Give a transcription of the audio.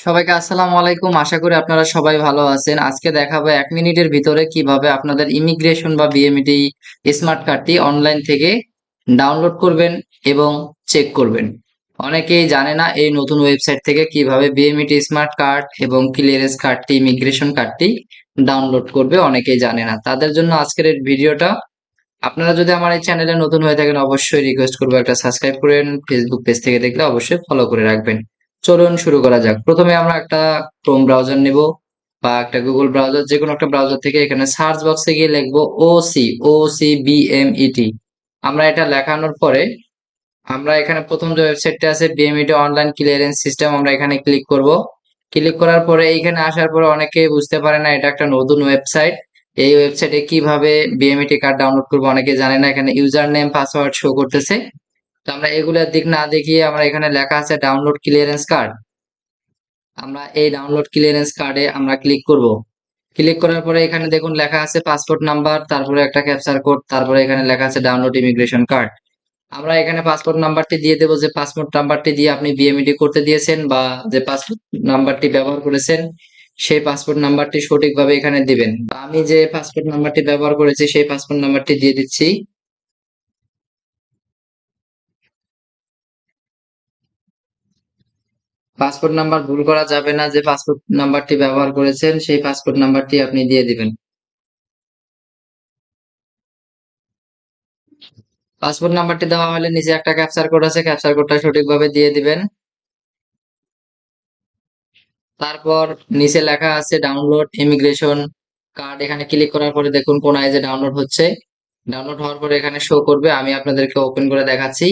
সবাইকে আসসালামু আলাইকুম। আশা করি আপনারা সবাই ভালো আছেন। আজকে দেখাবো এক মিনিটের ভিতরে কীভাবে আপনাদের ইমিগ্রেশন বা বিএমইটি স্মার্ট কার্ডটি অনলাইন থেকে ডাউনলোড করবেন এবং চেক করবেন। অনেকেই জানে না এই নতুন ওয়েবসাইট থেকে কীভাবে বিএমইটি স্মার্ট কার্ড এবং ক্লিয়ারেন্স কার্ডটি ইমিগ্রেশন কার্ডটি ডাউনলোড করবে। অনেকেই জানে না। তাদের জন্য আজকের এই ভিডিওটা। আপনারা যদি আমার এই চ্যানেলে নতুন হয়ে থাকেন, অবশ্যই রিকোয়েস্ট করব একটা সাবস্ক্রাইব করেন ফেসবুক পেজ থেকে দেখলে অবশ্যই ফলো করে রাখবেন। চলুন শুরু করা যাক। প্রথমে আমরা একটা ক্রোম ব্রাউজার নেব বা একটা গুগল ব্রাউজার যে কোনো একটা ব্রাউজার থেকে এখানে সার্চ বক্সে গিয়ে লিখব O C O C BMET আমরা এটা লেখানোর পরে আমরা এখানে প্রথম যে ওয়েবসাইটটা আছে বিএমইটি অনলাইন ক্লিয়ারেন্স সিস্টেম আমরা এখানে ক্লিক করব। ক্লিক করার পরে এইখানে আসার পরে অনেকে বুঝতে পারে না, এটা একটা নতুন ওয়েবসাইট এই ওয়েবসাইটে কীভাবে বিএমইটি কার্ড ডাউনলোড করব অনেকে জানে না, এখানে ইউজার নেম পাসওয়ার্ড শো করতেছে। তো আমরা এগুলোর দিক না দেখিয়ে আমরা এখানে লেখা আছে ডাউনলোড ক্লিয়ারেন্স কার্ড আমরা এই ডাউনলোড ক্লিয়ারেন্স কার্ডে আমরা ক্লিক করব। ক্লিক করার পরে এখানে দেখুন লেখা আছে পাসপোর্ট নাম্বার তারপরে একটা ক্যাপচার কোড তারপরে এখানে লেখা আছে ডাউনলোড ইমিগ্রেশন কার্ড আমরা এখানে পাসপোর্ট নাম্বারটি দিয়ে দেবো, যে পাসপোর্ট নাম্বারটি দিয়ে আপনি বিএমইডি করতে দিয়েছেন বা যে পাসপোর্ট নাম্বারটি ব্যবহার করেছেন, সেই পাসপোর্ট নাম্বারটি সঠিকভাবে এখানে দিবেন। আমি যে পাসপোর্ট নাম্বারটি ব্যবহার করেছি, সেই পাসপোর্ট নাম্বারটি দিয়ে দিচ্ছি। পাসপোর্ট নাম্বার ভুল করা যাবে না যে পাসপোর্ট নাম্বারটি ব্যবহার করেছেন, সেই পাসপোর্ট নাম্বারটি আপনি দিয়ে দিবেন। পাসপোর্ট নাম্বারটি দেওয়া হলে নিচে একটা ক্যাপচার কোড আছে ক্যাপচার কোডটা সঠিকভাবে দিয়ে দিবেন। তারপর নিচে লেখা আছে ডাউনলোড ইমিগ্রেশন কার্ড এখানে ক্লিক করার পরে দেখুন কোন আইজে ডাউনলোড হচ্ছে। ডাউনলোড হওয়ার পরে এখানে শো করবে, আমি আপনাদেরকে ওপেন করে দেখাচ্ছি।